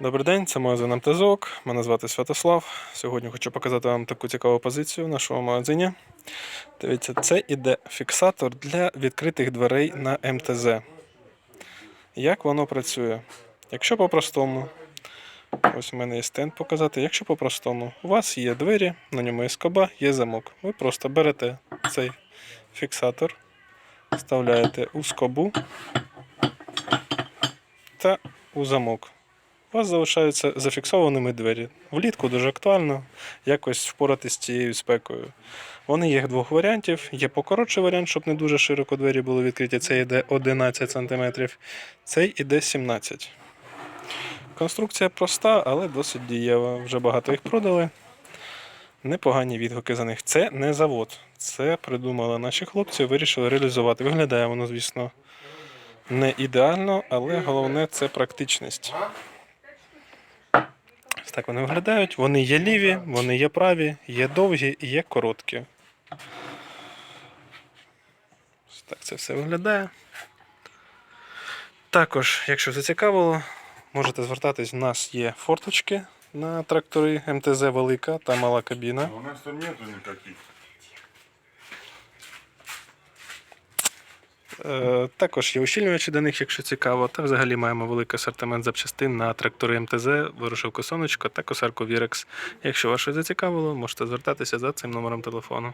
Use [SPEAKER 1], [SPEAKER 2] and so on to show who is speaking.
[SPEAKER 1] Добрий день, це магазин МТЗОК. Мене звати Святослав. Сьогодні хочу показати вам таку цікаву позицію в нашому магазині. Дивіться, це іде фіксатор для відкритих дверей на МТЗ. Як воно працює? Якщо по-простому, ось у мене є стенд показати. Якщо по-простому, у вас є двері, на ньому є скоба, є замок. Ви просто берете цей фіксатор, вставляєте у скобу та у замок. У вас залишаються зафіксованими двері. Влітку дуже актуально якось впоратися з цією спекою. Вони є двох варіантів. Є покоротший варіант, щоб не дуже широко двері були відкриті. Це йде 11 см, цей іде 17 Конструкція проста, але досить дієва. Вже багато їх продали. Непогані відгуки за них. Це не завод. Це придумали наші хлопці, вирішили реалізувати. Виглядає воно, звісно, не ідеально, але головне це практичність. Так вони виглядають. Вони є ліві, вони є праві, є довгі і є короткі. Ось так це все виглядає. Також, якщо зацікавило, можете звертатись. в нас є форточки на трактори МТЗ велика та мала кабіна.
[SPEAKER 2] У нас там нету никаких.
[SPEAKER 1] Також є ущільнювачі до них, якщо цікаво. Та взагалі маємо великий асортимент запчастин на трактори МТЗ, вирушивку сонечко та косарку Вірекс. Якщо вас щось зацікавило, можете звертатися за цим номером телефону.